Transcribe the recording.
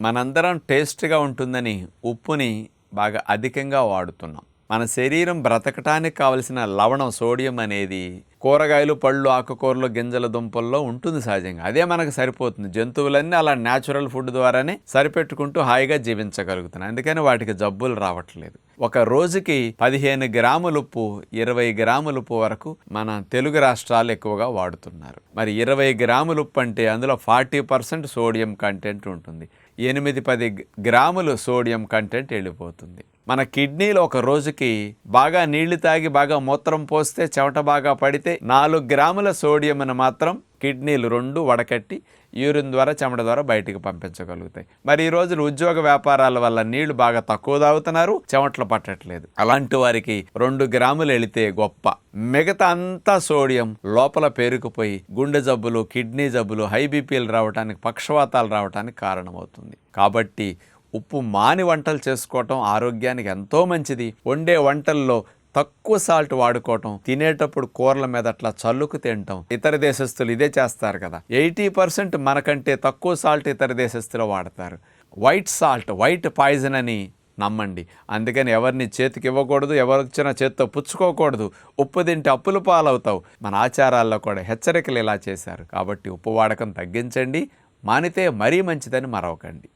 మనందరం టేస్ట్గా ఉంటుందని ఉప్పుని బాగా అధికంగా వాడుతున్నాం. మన శరీరం బ్రతకటానికి కావలసిన లవణం సోడియం అనేది కూరగాయలు పళ్ళు ఆకుకూరలు గింజల దుంపల్లో ఉంటుంది సహజంగా. అదే మనకు సరిపోతుంది. జంతువులన్నీ అలా న్యాచురల్ ఫుడ్ ద్వారానే సరిపెట్టుకుంటూ హాయిగా జీవించగలుగుతున్నాయి అందుకని వాటికి జబ్బులు రావట్లేదు. ఒక రోజుకి పదిహేను గ్రాముల ఉప్పు ఇరవై గ్రాముల ఉప్పు వరకు మన తెలుగు రాష్ట్రాలు ఎక్కువగా వాడుతున్నారు. మరి ఇరవై గ్రాముల ఉప్పు అంటే అందులో ఫార్టీ పర్సెంట్ సోడియం కంటెంట్ ఉంటుంది. ఎనిమిది పది గ్రాములు సోడియం కంటెంట్ వెళ్ళిపోతుంది. మన కిడ్నీలో ఒక రోజుకి బాగా నీళ్ళు తాగి బాగా మూత్రం పోస్తే చెమట బాగా పడితే నాలుగు గ్రాముల సోడియంను మాత్రం కిడ్నీలు రెండు వడకట్టి యూరిన్ ద్వారా చెమట ద్వారా బయటికి పంపించగలుగుతాయి. మరి ఈ రోజులు ఉద్యోగ వ్యాపారాల వల్ల నీళ్ళు బాగా తక్కువ తాగుతున్నారు చెమటలు పట్టట్లేదు. అలాంటి వారికి రెండు గ్రాములు వెళితే గొప్ప. మిగతా అంతా సోడియం లోపల పేరుకుపోయి గుండె జబ్బులు కిడ్నీ జబ్బులు హై బీపీలు రావడానికి పక్షవాతాలు రావడానికి కారణమవుతుంది. కాబట్టి ఉప్పు మాని వంటలు చేసుకోవటం ఆరోగ్యానికి ఎంతో మంచిది. వండే వంటల్లో తక్కువ సాల్ట్ వాడుకోవటం తినేటప్పుడు కూరల మీద అట్లా చల్లుకు తినటం ఇతర దేశస్తులు ఇదే చేస్తారు కదా. ఎయిటీ పర్సెంట్ మనకంటే తక్కువ సాల్ట్ ఇతర దేశస్తులు వాడతారు. వైట్ సాల్ట్ వైట్ పాయిజన్ అని నమ్మండి. అందుకని ఎవరిని చేతికి ఇవ్వకూడదు ఎవరు చేత్తో పుచ్చుకోకూడదు. ఉప్పు తింటే అప్పులు పాలవుతావు. మన ఆచారాల్లో కూడా హెచ్చరికలు ఇలా చేశారు. కాబట్టి ఉప్పు వాడకం తగ్గించండి మానితే మరీ మంచిదని మరవకండి.